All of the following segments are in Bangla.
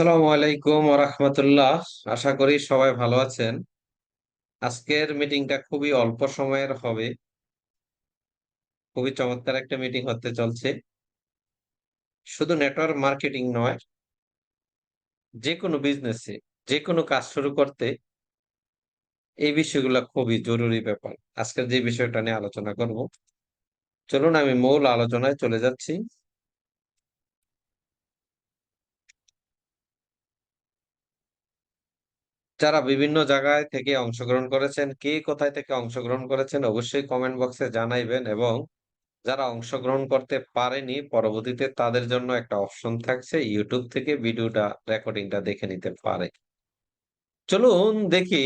আসসালামু আলাইকুম রাহমাতুল্লাহ। আশা করি সবাই ভালো আছেন। আজকের মিটিংটা খুবই অল্প সময়ের হবে। খুবই চমৎকার একটা মিটিং হতে চলছে। শুধু নেটওয়ার্ক মার্কেটিং নয় যে কোনো বিজনেসে যে কোনো কাজ শুরু করতে এই বিষয়গুলো খুবই জরুরি ব্যাপার। আজকের যে বিষয়টা নিয়ে আলোচনা করব, চলুন আমি মূল আলোচনায় চলে যাচ্ছি। যারা বিভিন্ন জায়গায় থেকে অংশগ্রহণ করেছেন, কে কোথায় থেকে অংশগ্রহণ করেছেন অবশ্যই কমেন্ট বক্সে জানাইবেন এবং যারা অংশগ্রহণ করতে পারেনি, পরবর্তীতে তাদের জন্য একটা অপশন থাকছে ইউটিউব থেকে ভিডিওটা রেকর্ডিংটা দেখে নিতে পারে। চলুন দেখি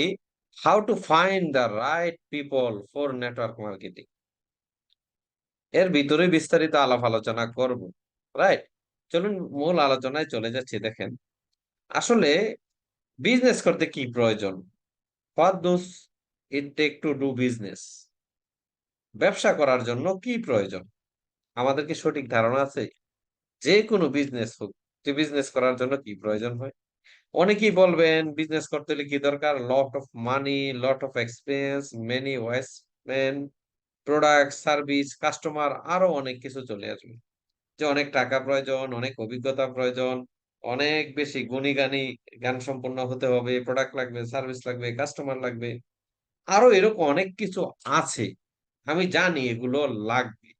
how to find the right people for network marketing এর ভিতরে বিস্তারিত আলাপ আলোচনা করব রাইট চলুন মূল আলোচনায় চলে যাচ্ছি, দেখেন। আসলে বিজনেস করতে কি প্রয়োজন? What does it take to do business ব্যবসা করার জন্য কি প্রয়োজন? আমাদের কি সঠিক ধারণা আছে? যে কোনো বিজনেস হোক, যে বিজনেস করার জন্য কি প্রয়োজন হয়? অনেকেই বলবেন বিজনেস করতে হলে কি দরকার? Lot of money lot of experience many investment product service customer আরও অনেক কিছু চলে আসবে। যে অনেক টাকা প্রয়োজন, অনেক অভিজ্ঞতা প্রয়োজন অনেক বেশি গুণী গানী জ্ঞান সম্পন্ন হতে হবে প্রোডাক্ট লাগবে সার্ভিস লাগবে কাস্টমার লাগবে। আরও এরকম অনেক কিছু আছে। আমি জানি এগুলো লাগবে।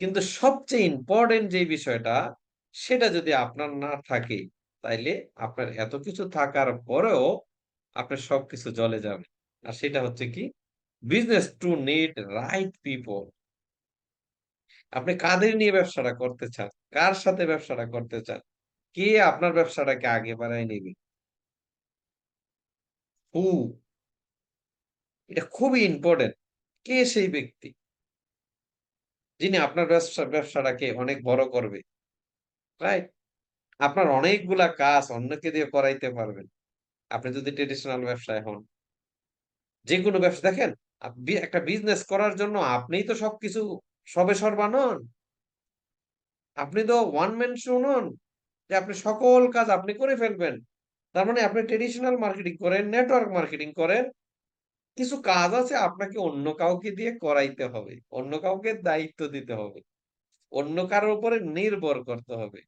কিন্তু সবচেয়ে ইম্পর্টেন্ট যে বিষয়টা, সেটা যদি আপনার না থাকে, তাইলে আপনার এত কিছু থাকার পরেও আপনার সবকিছু জলে যাবে আর সেটা হচ্ছে কি? Business to need right people আপনি কাদের নিয়ে ব্যবসাটা করতে চান? কার সাথে ব্যবসাটা করতে চান? কে আপনার ব্যবসাটাকে আগে বাড়ায় নেবে? হু এটা খুবই ইম্পর্টেন্ট কে সেই ব্যক্তি? যিনি আপনার ব্যবসা, ব্যবসাটাকে অনেক বড় করবে রাইট আপনার অনেকগুলা কাজ অন্যকে দিয়ে করাইতে পারবেন। আপনি যদি ট্রেডিশনাল ব্যবসায় হন যে কোনো ব্যবসা, দেখেন একটা বিজনেস করার জন্য আপনিই তো সবকিছু সবে সর্বা নন। আপনি তো ওয়ান ম্যান শো নন। যে আপনি সকল কাজ আপনি করে ফেলবেন। তার মানে আপনি ট্রেডিশনাল মার্কেটিং করেন নেটওয়ার্ক মার্কেটিং করেন, কিছু কাজ আছে আপনাকে অন্য কাউকে দিয়ে করাইতে হবে, অন্য কাউকে দায়িত্ব দিতে হবে, অন্য কারোর উপরে নির্ভর করতে হবে।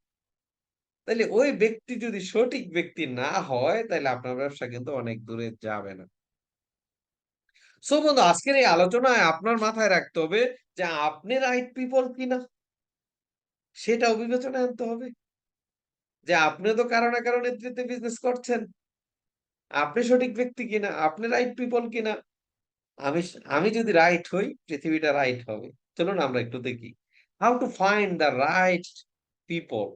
তাহলে ওই ব্যক্তি যদি সঠিক ব্যক্তি না হয় তাহলে আপনার ব্যবসা কিন্তু অনেক দূরে যাবে না। সো বন্ধু, আজকের এই আলোচনায় আপনার মাথায় রাখতে হবে যে আপনি রাইট পিপল কিনা সেটাও বিবেচনায় আনতে হবে। যে আপনি তো কারও না কারও নেতৃত্বে বিজনেস করছেন। আপনি সঠিক ব্যক্তি কিনা? আপনি রাইট পিপল কিনা? আমি আমি যদি রাইট হই, পৃথিবীটা রাইট হবে। চলুন আমরা একটু দেখি। How to find the right people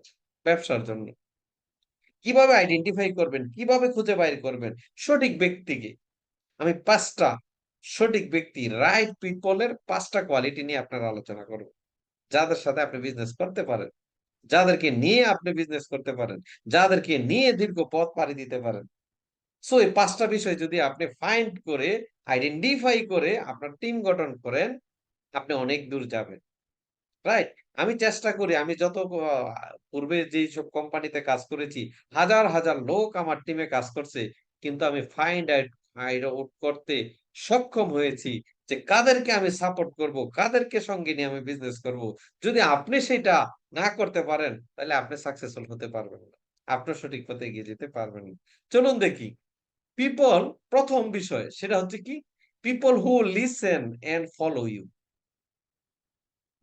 ব্যবসার জন্য। কীভাবে আইডেন্টিফাই করবেন? কীভাবে খুঁজে বাইর করবেন? সঠিক ব্যক্তিকে। আমি পাঁচটা সঠিক ব্যক্তি রাইট পিপলের পাঁচটা কোয়ালিটি নিয়ে আপনার আলোচনা করব। যাদের সাথে আপনি বিজনেস করতে পারেন। যাদেরকে নিয়ে আপনি বিজনেস করতে পারেন, যাদেরকে নিয়ে দীর্ঘ পথ পাড়ি দিতে পারেন। সো এই পাঁচটা বিষয় যদি আপনি ফাইন্ড করে আইডেন্টিফাই করে আপনার টিম গঠন করেন, আপনি অনেক দূর যাবেন। রাইট আমি চেষ্টা করি, আমি যত পূর্বে যেই সব কোম্পানিতে কাজ করেছি, হাজার হাজার লোক আমার টিমে কাজ করছে, কিন্তু আমি ফাইন্ড আউট করতে সক্ষম হয়েছি যে কাদেরকে আমি সাপোর্ট করব, কাদেরকে সঙ্গে নিয়ে আমি বিজনেস করব, যদি আপনি সেটা না করতে পারেন, তাহলে আপনি সাকসেসফুল হতে পারবেন না। আপনার সঠিক পথে এগিয়ে যেতে পারবেন না। চলুন দেখি। পিপল প্রথম বিষয় সেটা হচ্ছে কি? People who listen and follow you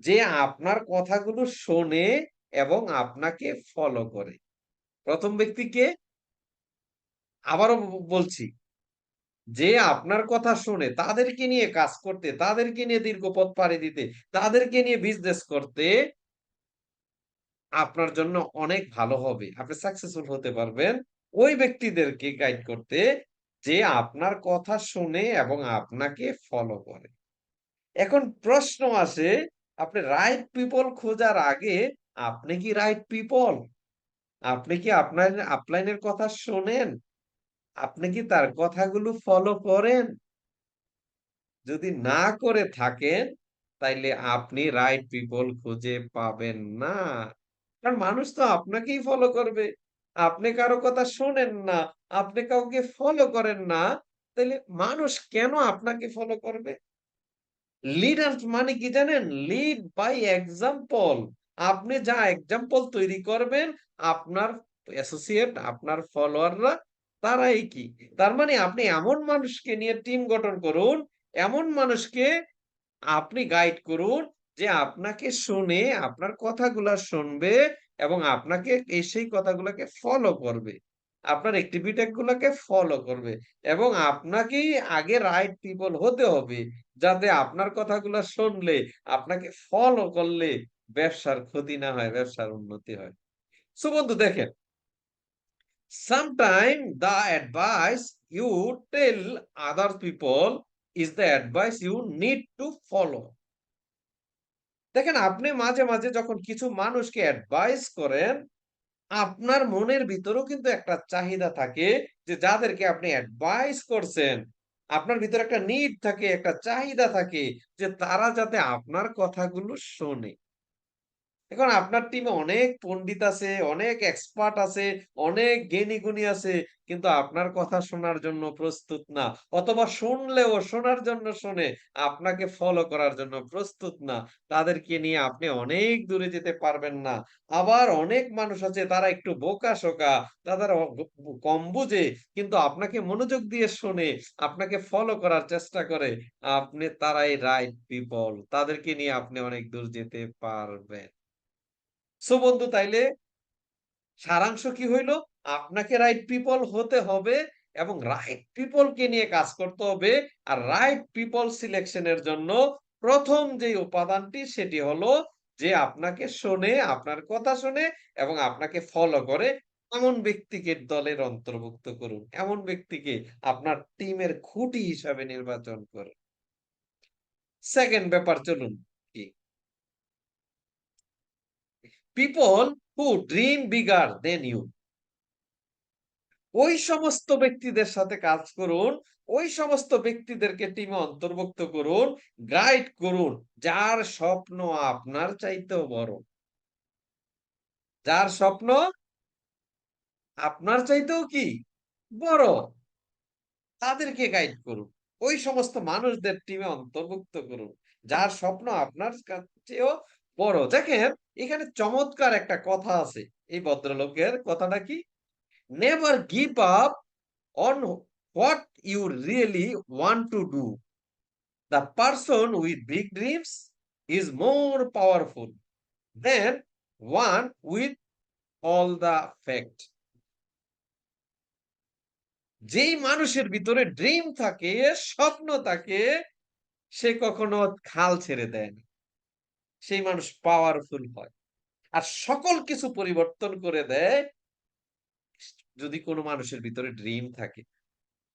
যে আপনার কথাগুলো শোনে এবং আপনাকে ফলো করে। প্রথম ব্যক্তিকে আবারও বলছি যে আপনার কথা শুনে তাদেরকে নিয়ে কাজ করতে, তাদেরকে নিয়ে দীর্ঘ পথ পাড়ি দিতে, তাদেরকে নিয়ে বিজনেস করতে আপনার জন্য অনেক ভালো হবে। আপনি সাকসেসফুল হতে পারবেন। ওই ব্যক্তিদেরকে গাইড করতে যে আপনার কথা শুনে এবং আপনাকে ফলো করে। এখন প্রশ্ন আসে, আপনি রাইট পিপল খোঁজার আগে আপনি কি রাইট পিপল আপনি কি আপনার আপলাইনের কথা শোনেন? আপনি কি তার কথাগুলো ফলো করেন যদি না করে থাকেন তাইলে আপনি রাইট পিপল খুঁজে পাবেন না কারণ মানুষ তো আপনাকেই ফলো করবে আপনি কারও কথা শোনেন না, আপনি কাউকে ফলো করেন না, তাইলে মানুষ কেন আপনাকে ফলো করবে? লিডার মানে কি জানেন? Lead by example. আপনি যা এক্সাম্পল তৈরি করবেন, আপনার অ্যাসোসিয়েট, আপনার ফলোয়াররা তারাই কি? তার মানে আপনি এমন মানুষকে নিয়ে টিম গঠন করুন, এমন মানুষকে আপনি গাইড করুন যে আপনাকে শুনে আপনার কথাগুলা শুনবে এবং আপনাকে সেই কথাগুলোকে ফলো করবে। আপনার গুলাকে ফলো করবে এবং আপনাকেই আগে রাইট পিপল হতে হবে। যাতে আপনার কথাগুলো শুনলে, আপনাকে ফলো করলে ব্যবসার ক্ষতি না হয়, ব্যবসার উন্নতি হয়। সো বন্ধু দেখেন sometime the advice you tell other people is the advice you need to follow. দেখেন আপনি মাঝে, মাঝে যখন কিছু মানুষকে অ্যাডভাইস করেন, আপনার মনের ভিতরেও কিন্তু একটা চাহিদা থাকে যে যাদেরকে আপনি অ্যাডভাইস করছেন, আপনার ভিতরে একটা নিড থাকে, একটা চাহিদা থাকে যে তারা যাতে আপনার কথাগুলো শোনে। এখন আপনার টিমে অনেক পণ্ডিত আছে, অনেক এক্সপার্ট আছে, অনেক জ্ঞানী-গুণী আছে। কিন্তু আপনার কথা শোনার জন্য প্রস্তুত না। অথবা শুনলেও শোনার জন্য শোনে, আপনাকে ফলো করার জন্য প্রস্তুত না। তাদেরকে নিয়ে আপনি অনেক দূরে যেতে পারবেন না। আবার অনেক মানুষ আছে তারা একটু বোকা-শোকা, তাদের কম বুঝে কিন্তু আপনাকে মনোযোগ দিয়ে শোনে, আপনাকে ফলো করার চেষ্টা করে। আপনি তারাই রাইট পিপল। তাদেরকে নিয়ে আপনি অনেক দূর যেতে পারবেন। সো বন্ধু তাইলে সারাংশ কি হইল? আপনাকে রাইট পিপল হতে হবে এবং রাইট পিপল কে নিয়ে কাজ করতে হবে। আর রাইট পিপল সিলেকশন এর জন্য ১ম যেই উপাদানটি সেটি হলো যে আপনাকে শোনে, আপনার কথা শোনে এবং আপনাকে ফলো করে এমন ব্যক্তিকে দলের অন্তর্ভুক্ত করুন। এমন ব্যক্তিকে আপনার টিমের খুঁটি হিসাবে নির্বাচন করুন। সেকেন্ড ব্যাপার চলুন কি? People who dream bigger than you. ওই সমস্ত ব্যক্তিদের সাথে কাজ করুন, ওই সমস্ত ব্যক্তিদেরকে টিমে অন্তর্ভুক্ত করুন, গাইড করুন, যার স্বপ্ন আপনার চাইতেও বড়। যার স্বপ্ন আপনার চাইতেও কি? বড়। তাদেরকে গাইড করুন। ওই সমস্ত মানুষদের টিমে অন্তর্ভুক্ত করুন। যার স্বপ্ন আপনার কা চেয়েও বড়। দেখেন এখানে চমৎকার একটা কথা আছে এই ভদ্রলোকের। কথাটা কি? Never give up on what you really want to do. The person with big dreams is more powerful than one with all the fact. যেই মানুষের ভিতরে ড্রিম থাকে, স্বপ্ন থাকে, সে কখনো খাল ছেড়ে দেয় না। সেই মানুষ পাওয়ারফুল হয়। আর সকল কিছু পরিবর্তন করে দেয় যদি কোন মানুষের ভিতরে ড্রিম থাকে।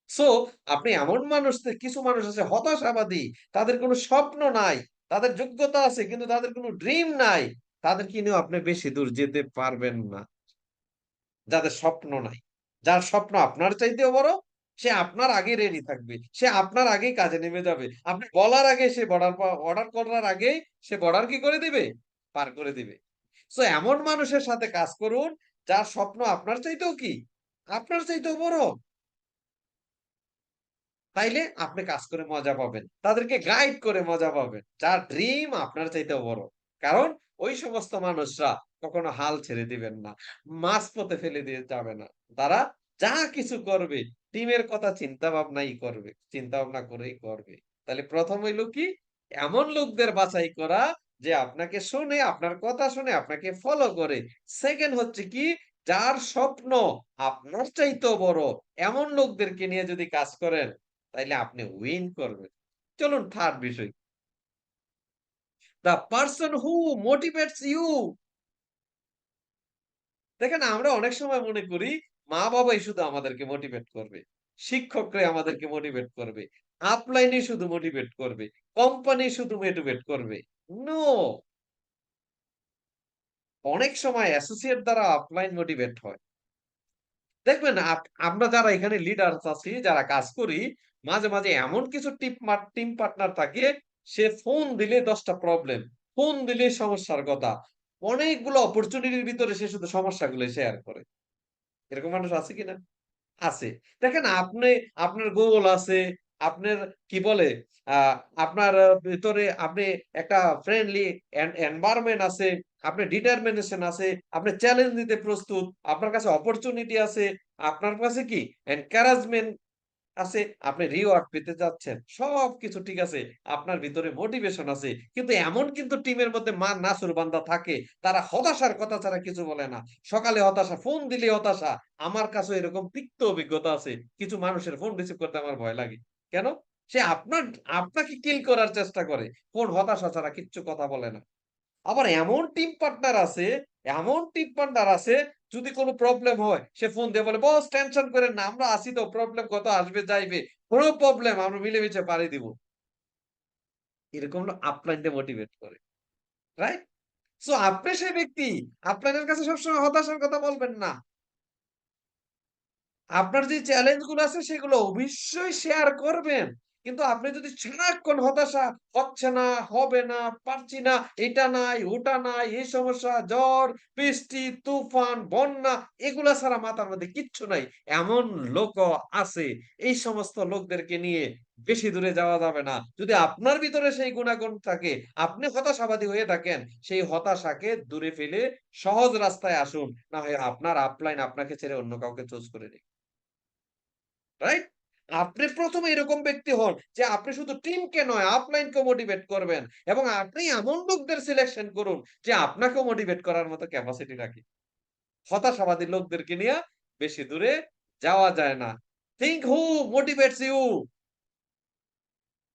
সো আপনি এমন মানুষ কিছু মানুষ আছে হতাশাবাদী, তাদের কোনো স্বপ্ন নাই, তাদের যোগ্যতা আছে কিন্তু তাদের কোনো ড্রিম নাই। তাদেরকে নিয়েও আপনি বেশি দূর যেতে পারবেন না। যাদের স্বপ্ন নাই। যার স্বপ্ন আপনার চাইতেও বড়, সে আপনার আগেই রেডি থাকবে। সে আপনার আগেই কাজে নেমে যাবে। আপনি বলার আগে সে বর্ডার অর্ডার করার আগেই সে বর্ডার কি করে দিবে? পার করে দিবে। সো এমন মানুষের সাথে কাজ করুন, যার স্বপ্ন আপনার চাইতেও কি? আপনার চাইতেও বড়। তাইলে আপনি কাজ করে মজা পাবেন। তাদেরকে গাইড করে মজা পাবেন। যার ড্রিম আপনার চাইতেও বড়। কারণ ওই সমস্ত মানুষরা কখনো হাল ছেড়ে দিবেন না। মাছ পথে ফেলে দিয়ে যাবে না। তারা যা কিছু করবে টিমের কথা চিন্তা ভাবনাই করবে। চিন্তা ভাবনা করেই করবে। তাহলে ১ম হইল কি? এমন লোকদের বাছাই করা যে আপনাকে শোনে, আপনার কথা শুনে আপনাকে ফলো করে। 2nd হচ্ছে কি? যার স্বপ্ন আপনার চাইতেও বড়। এমন লোকদেরকে নিয়ে যদি কাজ করেন, তাইলে আপনি উইন করবেন। চলুন থার্ড বিষয়। The person who motivates you দেখেন আমরা অনেক সময় মনে করি মা-বাবাই শুধু আমাদেরকে মোটিভেট করবে। শিক্ষকরাই আমাদেরকে মোটিভেট করবে। আপলাইনই শুধু মোটিভেট করবে। কোম্পানি শুধু মোটিভেট করবে। নো! অনেক সময় অ্যাসোসিয়েট দ্বারা আপলাইন মোটিভেট হয়। দেখবেন আমরা যারা এখানে লিডারস আছি, যারা কাজ করি, মাঝে, মাঝে এমন কিছু টিম পার্টনার থাকে, সে ফোন দিলে ১০ টা প্রবলেম। ফোন দিলে সমস্যার কথা। অনেকগুলো অপরচুনিটির ভিতরে সে শুধু সমস্যাগুলো শেয়ার করে। এরকম মানুষ আছে কিনা? আছে। দেখেন আপনি আপনার গোল আছে, আপনার কি বলে আপনার ভিতরে আপনি একটা ফ্রেন্ডলি এন এনভায়রনমেন্ট আছে, আপনি ডিটারমিনেশন আছে, আপনি চ্যালেঞ্জ নিতে প্রস্তুত, আপনার কাছে অপরচুনিটি আছে, আপনার কাছে কি এনকারেজমেন্ট আছে, আপনি রিওয়ার্ড পেতে যাচ্ছেন। সবকিছু ঠিক আছে। আপনার ভিতরে মোটিভেশন আছে। কিন্তু এমন কিন্তু টিমের মধ্যে মা নাছোড়বান্দা থাকে। তারা হতাশার কথা ছাড়া কিছু বলে না। সকালে হতাশা, ফোন দিলেই হতাশা। আমার কাছেও এরকম তিক্ত অভিজ্ঞতা আছে। কিছু মানুষের ফোন রিসিভ করতে আমার ভয় লাগে। কেন? সে আপনার আপনাকে কিল করার চেষ্টা করে। ফোন হতাশা ছাড়া কিচ্ছু কথা বলে না। আবার এমন টিম পার্টনার আছে, এমন টিম পার্টনার আছে যদি কোন প্রবলেম হয় সে ফোন দিয়ে বলে, "বস টেনশন কইরেন না। আমরা আছি তো প্রবলেম কত আসবে যাইবে। কোন প্রবলেম আমরা মিলেমিশে পাড়ি দিব।" এরকম আপলাইনটা মোটিভেট করে। রাইট? সো আপনি সেই ব্যক্তি। আপলাইনের কাছে সবসময় হতাশার কথা বলবেন না। আপনার যে চ্যালেঞ্জগুলো আছে সেগুলো অবশ্যই শেয়ার করবেন। কিন্তু আপনি যদি সারাক্ষণ হতাশা, হচ্ছে না, হবে না, পারছি না, এটা নাই, ওটা নাই, এই সমস্যা, ঝড়, বৃষ্টি, তুফান, বন্যা এগুলা ছাড়া মাথার মধ্যে কিচ্ছু নাই। এমন লোকও আছে। এই সমস্ত লোকদেরকে নিয়ে বেশি দূরে যাওয়া যাবে না। যদি আপনার ভিতরে সেই গুণাগুণ থাকে, আপনি হতাশাবাদী হয়ে থাকেন, সেই হতাশাকে দূরে ফেলে সহজ রাস্তায় আসুন। না হয় আপনার আপলাইন আপনাকে ছেড়ে অন্য কাউকে চুজ করে নিক। রাইট? আপনি প্রথমে এরকম ব্যক্তি হন যে আপনি শুধু টিমকে নয় আপলাইনকেও মোটিভেট করবেন এবং আপনি এমন লোকদের সিলেকশন করুন যে আপনাকেও মোটিভেট করার মতো ক্যাপাসিটি রাখে। হতাশাবাদী লোকদেরকে নিয়ে বেশি দূরে যাওয়া যায় না। থিঙ্ক হু মোটিভেটস ইউ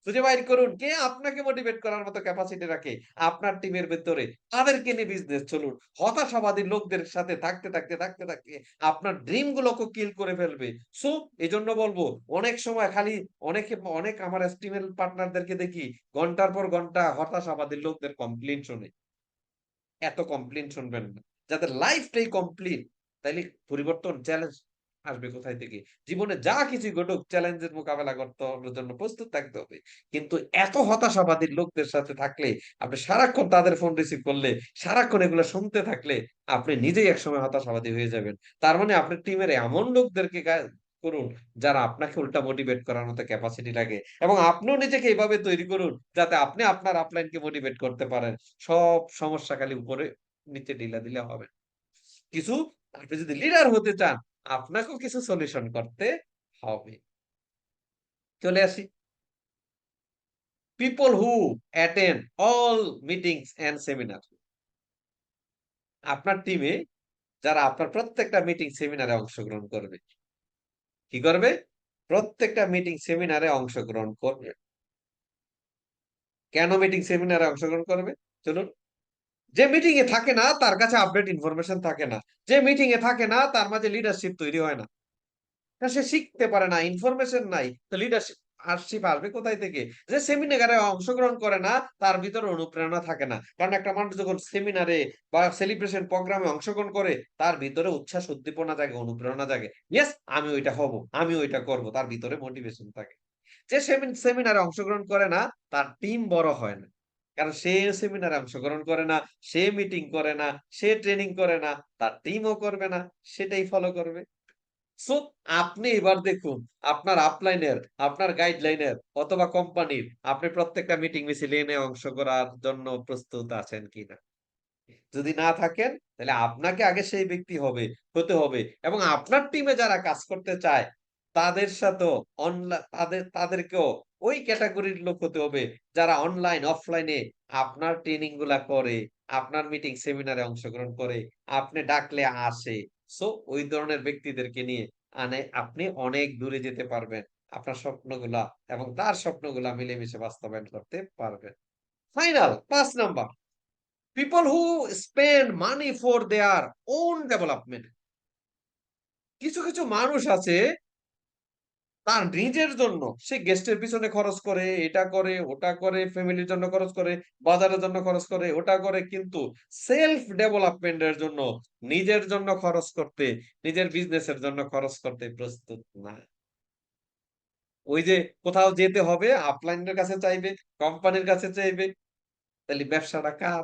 খুঁজে বাইর করুন। কে আপনাকে মোটিভেট করার মতো ক্যাপাসিটি রাখে? আপনার টিমের ভেতরে। তাদেরকে নিয়ে বিজনেস চলুন। হতাশাবাদী লোকদের সাথে থাকতে থাকতে থাকতে থাকতে আপনার ড্রিম গুলোকে কিল করে ফেলবে। সো এই জন্য বলব, অনেক সময় খালি অনেকে, অনেক আমার এস্টিমেল পার্টনারদেরকে দেখি, ঘণ্টার পর ঘণ্টা হতাশাবাদী লোকদের কমপ্লেন শুনে। এত কমপ্লেন শুনবেন না। যাদের লাইফটাই কমপ্লিট তাইলে পরিবর্তন চ্যালেঞ্জ আসবে কোথায় থেকে? জীবনে যা কিছু ঘটুক চ্যালেঞ্জের মোকাবেলা করতে হবে জন্য প্রস্তুত থাকতে হবে। কিন্তু এত হতাশাবাদী লোকদের সাথে থাকলে, আপনি সারাক্ষণ তাদের ফোন রিসিভ করলে, সারাক্ষণ এগুলো শুনতে থাকলে, আপনি নিজেই একসময় হতাশাবাদী হয়ে যাবেন। তার মানে আপনার টিমের এমন লোকদেরকে করুন, যারা আপনাকে উল্টা মোটিভেট করার মতো ক্যাপাসিটি লাগে এবং আপনিও নিজেকে এভাবে তৈরি করুন, যাতে আপনি আপনার আপলাইনকে মোটিভেট করতে পারেন। সব সমস্যা খালি উপরে নিচে ঢিলা দিলে হবে। কিছু আপনি যদি লিডার হতে চান আপনাকেও কিছু সলিউশন করতে হবে। চলে আসি। People who attend all meetings and seminar. আপনার টিমে যারা আপনার প্রত্যেকটা মিটিং সেমিনারে অংশগ্রহণ করবে। কি করবে? প্রত্যেকটা মিটিং সেমিনারে অংশগ্রহণ করবে। কেন মিটিং সেমিনারে অংশগ্রহণ করবে? চলুন। যে মিটিং এ থাকে না তার কাছে আপডেট ইনফরমেশন থাকে না। যে মিটিং এ থাকে না তার মাঝে লিডারশিপ তৈরি হয় না। সে শিখতে পারে না, ইনফরমেশন নাই। তো লিডারশিপ আসিপ আসবে কোথায় থেকে? যে সেমিনারে অংশগ্রহণ করে না, তার ভিতরে অনুপ্রেরণা থাকে না। কারণ একটা মানুষ যখন সেমিনারে বা সেলিব্রেশন প্রোগ্রামে অংশগ্রহণ করে, তার ভিতরে উচ্ছ্বাস উদ্দীপনা জাগে, অনুপ্রেরণা জাগে। ইয়েস! আমি ওইটা হব, আমি ওইটা করব। তার ভিতরে মোটিভেশন থাকে। যে সেমিন সেমিনারে অংশগ্রহণ করে না, তার টিম বড় হয় না। কারণ সে সেমিনারে অংশগ্রহণ করে না, সে মিটিং করে না, সে ট্রেনিং করে না, তার টিমও করবে না, সেটাই ফলো করবে। সো আপনি এবার দেখুন আপনার আপলাইনের, আপনার গাইডলাইনের অথবা কোম্পানির আপনি প্রত্যেকটা মিটিং মিছিলে অংশ করার জন্য প্রস্তুত আছেন কিনা? যদি না থাকেন তাহলে আপনাকে আগে সেই ব্যক্তি হবে হতে হবে এবং আপনার টিমে যারা কাজ করতে চায় তাদের সাথেও অনলা তাদের তাদেরকেও ওই ক্যাটেগরির লোক হতে হবে যারা অনলাইন অফলাইনে আপনার ট্রেনিংগুলা করে, আপনার মিটিং সেমিনারে অংশগ্রহণ করে, আপনি ডাকলে আসে। সো ওই ধরনের ব্যক্তিদেরকে নিয়ে আনে আপনি অনেক দূরে যেতে পারবেন। আপনার স্বপ্নগুলা এবং তার স্বপ্নগুলা মিলেমিশে বাস্তবায়ন করতে পারবেন। ফাইনাল পাঁচ number people who spend money for their own development কিছু, কিছু মানুষ আছে তার নিজের জন্য সে গেস্টের পিছনে খরচ করে, এটা করে, ওটা করে, ফ্যামিলির জন্য খরচ করে, বাজারের জন্য খরচ করে, ওটা করে কিন্তু সেলফ ডেভেলপমেন্ট এর জন্য নিজের জন্য খরচ করতে, নিজের বিজনেসের জন্য খরচ করতে প্রস্তুত না। ওই যে কোথাও যেতে হবে আপলাইনের কাছে চাইবে, কোম্পানির কাছে চাইবে। তাহলে ব্যবসাটা কার?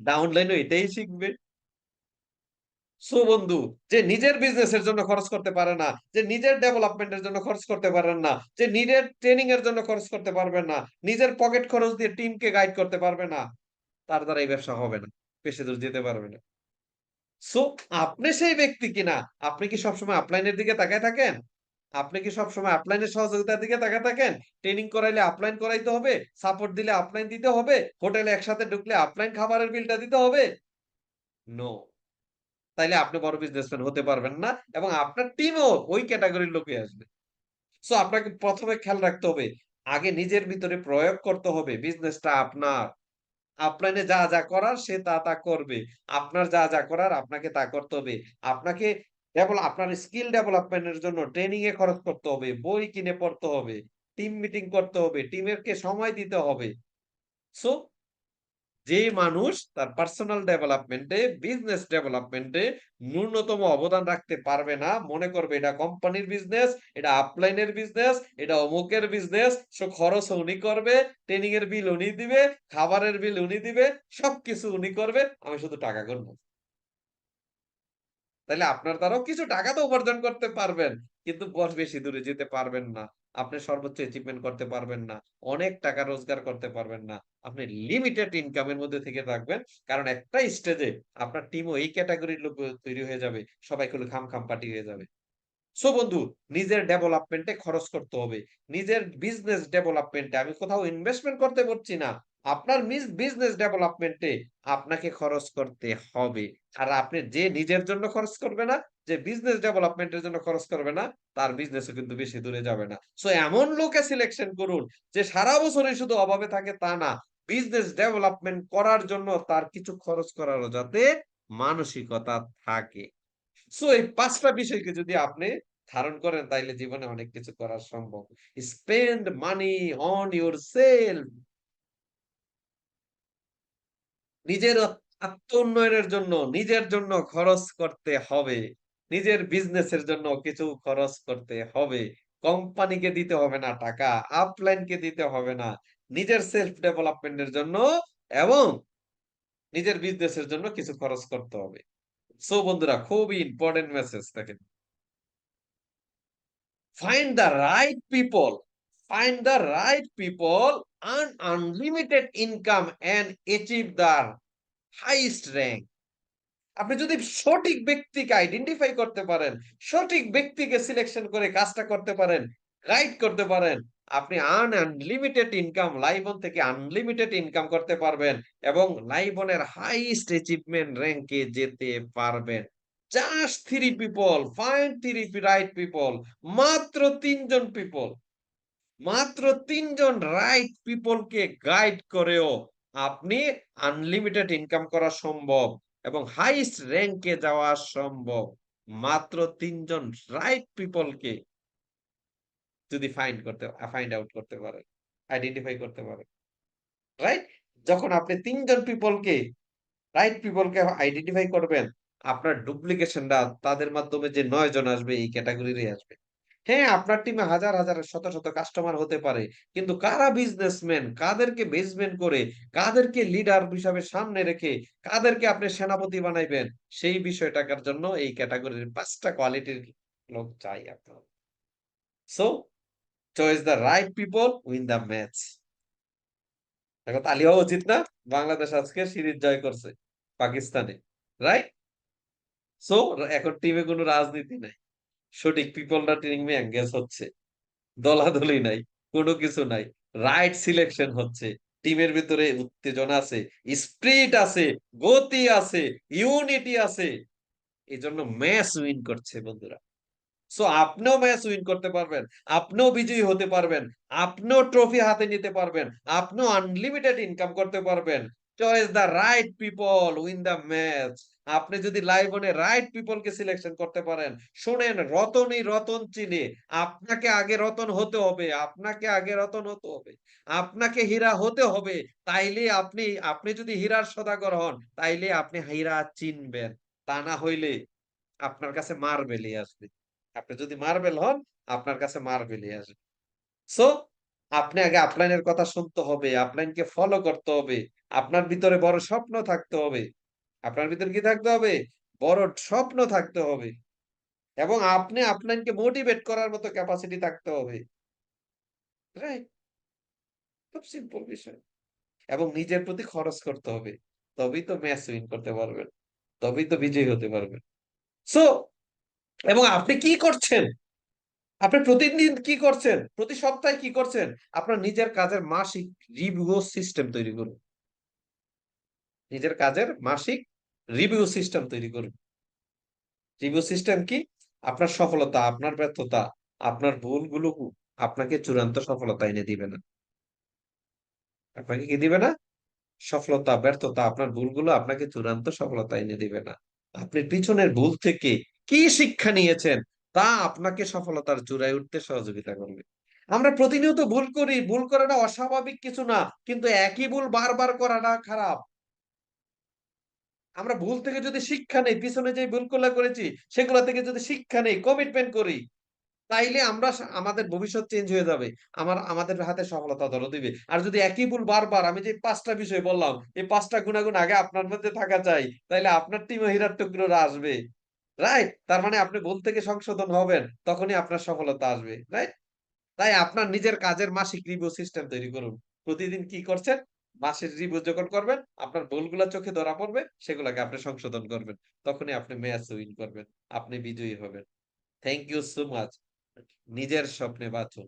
ডাউনলাইনও এটাই শিখবে। সো বন্ধু যে নিজের বিজনেসের জন্য খরচ করতে পারে না, যে নিজের ডেভেলপমেন্টের জন্য খরচ করতে পারেন না, যে নিজের ট্রেনিং এর জন্য খরচ করতে পারবেন না, নিজের পকেট খরচ দিয়ে টিমকে গাইড করতে পারবে না, তার দ্বারা এই ব্যবসা হবে না বেশি দূর যেতে পারবে না। সো আপনি সেই ব্যক্তি কিনা? আপনি কি সবসময় আপলাইনের দিকে তাকায় থাকেন? আপনি কি সবসময় আপলাইনের সহযোগিতার দিকে তাকায় থাকেন? ট্রেনিং করাইলে আপলাইন করাইতে হবে সাপোর্ট দিলে আপলাইন দিতে হবে হোটেলে একসাথে ঢুকলে আপলাইন খাবারের বিলটা দিতে হবে? নো তাইলে আপনি বড় বিজনেসম্যান হতে পারবেন না এবং আপনার টিমও ওই ক্যাটাগরির লোকই আসবে। সো আপনাকে প্রথমে খেয়াল রাখতে হবে, আগে নিজের ভিতরে প্রয়োগ করতে হবে বিজনেসটা আপনার। আপলাইনে যা যা করার সে তা তা করবে, আপনার যা যা করার আপনাকে তা করতে হবে। আপনাকে ডেভেলপ আপনার স্কিল ডেভেলপমেন্টের জন্য ট্রেনিং এ খরচ করতে হবে, বই কিনে পড়তে হবে টিম মিটিং করতে হবে টিমের কে সময় দিতে হবে। সো যে মানুষ তার পার্সোনাল ডেভেলপমেন্টে বিজনেস ডেভেলপমেন্টে ন্যূনতম অবদান রাখতে পারবে না, মনে করবে এটা কোম্পানির বিজনেস এটা আপলাইনের বিজনেস এটা অমুকের বিজনেস সো খরচ উনি করবে ট্রেনিং এর বিল উনি দিবে, খাবারের বিল উনি দিবে, সবকিছু উনি করবে, আমি শুধু টাকা করব তাহলে আপনার দ্বারাও কিছু টাকা তো উপার্জন করতে পারবেন, কিন্তু বস বেশি দূরে যেতে পারবেন না। আপনি সর্বোচ্চ অ্যাচিভমেন্ট করতে পারবেন না, অনেক টাকা রোজগার করতে পারবেন না, আপনি লিমিটেড ইনকামের মধ্যে থেকে থাকবেন, কারণ একটা স্টেজে আপনার টিমও এই ক্যাটাগরির লোক তৈরি হয়ে যাবে, সবাই খুলে খাম খাম পার্টি হয়ে যাবে। সো বন্ধু, নিজের ডেভেলপমেন্টে খরচ করতে হবে, নিজের বিজনেস ডেভেলপমেন্টে আমি কোথাও ইনভেস্টমেন্ট করতে পারছি না, আপনার মিস বিজনেস ডেভেলপমেন্টে আপনাকে খরচ করতে হবে, আর আপনি যে নিজের জন্য খরচ করবে না, যে বিজনেস ডেভেলপমেন্টের জন্য খরচ করবে না তার বিজনেসও কিন্তু বেশি দূরে যাবে না। সো এমন লোকে সিলেকশন করুন যে সারা বছরই শুধু অভাবে থাকে তা না বিজনেস ডেভেলপমেন্ট করার জন্য তার কিছু খরচ করারও যাতে মানসিকতা থাকে। সো এই পাঁচটা বিষয়কে যদি আপনি ধারণ করেন, তাইলে জীবনে অনেক কিছু করা সম্ভব। Spend money on your self নিজের আত্ম উন্নয়নের জন্য, নিজের জন্য খরচ করতে হবে। নিজের বিজনেসের জন্য কিছু খরচ করতে হবে। কোম্পানিকে দিতে হবে না টাকা আপলাইনকে দিতে হবে না। নিজের সেলফ ডেভেলপমেন্টের জন্য এবং নিজের বিজনেসের জন্য কিছু খরচ করতে হবে। সো বন্ধুরা, খুবই ইম্পর্টেন্ট মেসেজ দেখেন। Find the right people, find the right people, earn unlimited income and achieve the highest rank আপনি যদি সঠিক ব্যক্তিকে আইডেন্টিফাই করতে পারেন, সঠিক ব্যক্তিকে সিলেকশন করে কাজটা করতে পারেন গাইড করতে পারেন, আপনি আন আনলিমিটেড ইনকাম লাইবন থেকে আনলিমিটেড ইনকাম করতে পারবেন এবং লাইবনের হাইস্ট অ্যাচিভমেন্ট র্যাঙ্কে যেতে পারবেন। Just three people fine three right people মাত্র তিনজন পিপল মাত্র তিনজন রাইট পিপলকে গাইড করেও আপনি আনলিমিটেড ইনকাম করা সম্ভব। এবং হাইস্ট র্যাঙ্কে যাওয়া সম্ভব। মাত্র তিনজন রাইট পিপলকে যদি ফাইন্ড করতে ফাইন্ড আউট করতে পারেন আইডেন্টিফাই করতে পারেন রাইট যখন আপনি তিনজন পিপলকে রাইট পিপলকে আইডেন্টিফাই করবেন, আপনার ডুপ্লিকেশনটা তাদের মাধ্যমে যে নয় জন আসবে, এই ক্যাটাগরিরই আসবে। হ্যাঁ আপনার টিমে হাজার হাজার, শত শত কাস্টমার হতে পারে। কিন্তু কারা বিজনেসম্যান কাদেরকে বেসমেন্ট করে? কাদেরকে লিডার হিসাবে সামনে রেখে কাদেরকে আপনি সেনাপতি বানাইবেন? সেই বিষয়টাকার জন্য এই ক্যাটাগরির পাঁচটা কোয়ালিটির লোক চাই আপনার। So choice the right people win the match দেখো তালি হওয়া উচিত না। বাংলাদেশ আজকে সিরিজ জয় করছে পাকিস্তানে রাইট সো এখন টিমে কোনো রাজনীতি নাই। সঠিক পিপলরা ট্রেনিং মে এঙ্গেজ হচ্ছে। দলাদলি নাই, কোনো কিছু নাই। রাইট সিলেকশন হচ্ছে। টিমের ভিতরে উত্তেজনা আছে স্প্রিট আছে, গতি আছে ইউনিটি আছে। এই জন্য ম্যাচ উইন করছে বন্ধুরা। সো আপনিও ম্যাচ উইন করতে পারবেন, আপনিও বিজয়ী হতে পারবেন, আপনিও ট্রফি হাতে নিতে পারবেন, আপনিও আনলিমিটেড ইনকাম করতে পারবেন। Choice the right people win the match আপনি যদি লাইভনে রাইট পিপল কে সিলেকশন করতে পারেন, শুনেন রতনই রতন চিনে, আপনাকে আগে রতন হতে হবে, আপনাকে আগে রতন হতে হবে, আপনাকে হীরা হতে হবে, তাইলে আপনি আপনি যদি হীরার সদাগর হন, তাইলে আপনি হীরা চিনবেন, তা না হইলে আপনার কাছে মার্বেলই আসবে। আপনি যদি মার্বেল হন, আপনার কাছে মার্বেলই আসবে। সো আপনি আগে আপলাইনের কথা শুনতে হবে আপলাইনকে ফলো করতে হবে, আপনার ভিতরে বড় স্বপ্ন থাকতে হবে। আপনার ভিতরে কি থাকতে হবে বড় স্বপ্ন থাকতে হবে। এবং আপনি আপনাকে মোটিভেট করার মতো ক্যাপাসিটি থাকতে হবে। খুব সিম্পল বিষয়। এবং নিজের প্রতি খরচ করতে হবে। তবেই তো ম্যাচ উইন করতে পারবেন। তবেই তো বিজয়ী হতে পারবেন। সো এবং আপনি কি করছেন? আপনি প্রতিদিন কি করছেন? প্রতি সপ্তাহে কি করছেন? আপনার নিজের কাজের মাসিক রিভিউ সিস্টেম তৈরি করুন। নিজের কাজের মাসিক রিভিউ সিস্টেম তৈরি করুন। রিভিউ সিস্টেম কি? আপনার সফলতা, আপনার ব্যর্থতা, আপনার ভুলগুলো আপনাকে চূড়ান্ত সফলতা এনে দিবে না। আপনাকে কি দিবে না? সফলতা, ব্যর্থতা, আপনার ভুলগুলো আপনাকে চূড়ান্ত সফলতা এনে দিবে না। আপনি পিছনের ভুল থেকে কি শিক্ষা নিয়েছেন তা আপনাকে সফলতার চূড়ায় উঠতে সহযোগিতা করবে। আমরা প্রতিনিয়ত ভুল করি। ভুল করাটা অস্বাভাবিক কিছু না। কিন্তু একই ভুল বারবার করাটা খারাপ। আমরা ভুল থেকে যদি শিক্ষা নেই, পিছনে যে ভুলগুলা করেছি সেগুলা থেকে যদি শিক্ষা নেই, কমিটমেন্ট করি, তাইলে আমরা আমাদের ভবিষ্যৎ চেঞ্জ হয়ে যাবে। আমার আমাদের হাতে সফলতা ধরা দিবে। আর যদি একই ভুল বারবার আমি যে ৫ টা বিষয় বললাম, এই ৫ টা গুনাগুন আগে আপনার মধ্যে থাকা চাই। তাইলে আপনার টিমে হীরার টুকরোরা আসবে। রাইট? তার মানে আপনি ভুল থেকে সংশোধন হবেন। তখনই আপনার সফলতা আসবে। রাইট? তাই আপনার নিজের কাজের মাসিক রিভিউ সিস্টেম তৈরি করুন। প্রতিদিন কি করছেন? মাসের রিভিউ যখন করবেন, আপনার ভুলগুলা চোখে ধরা পড়বে, সেগুলাকে আপনি সংশোধন করবেন। তখনই আপনি ম্যাচ উইন করবেন। আপনি বিজয়ী হবেন। Thank you so much. নিজের স্বপ্নে বাঁচুন।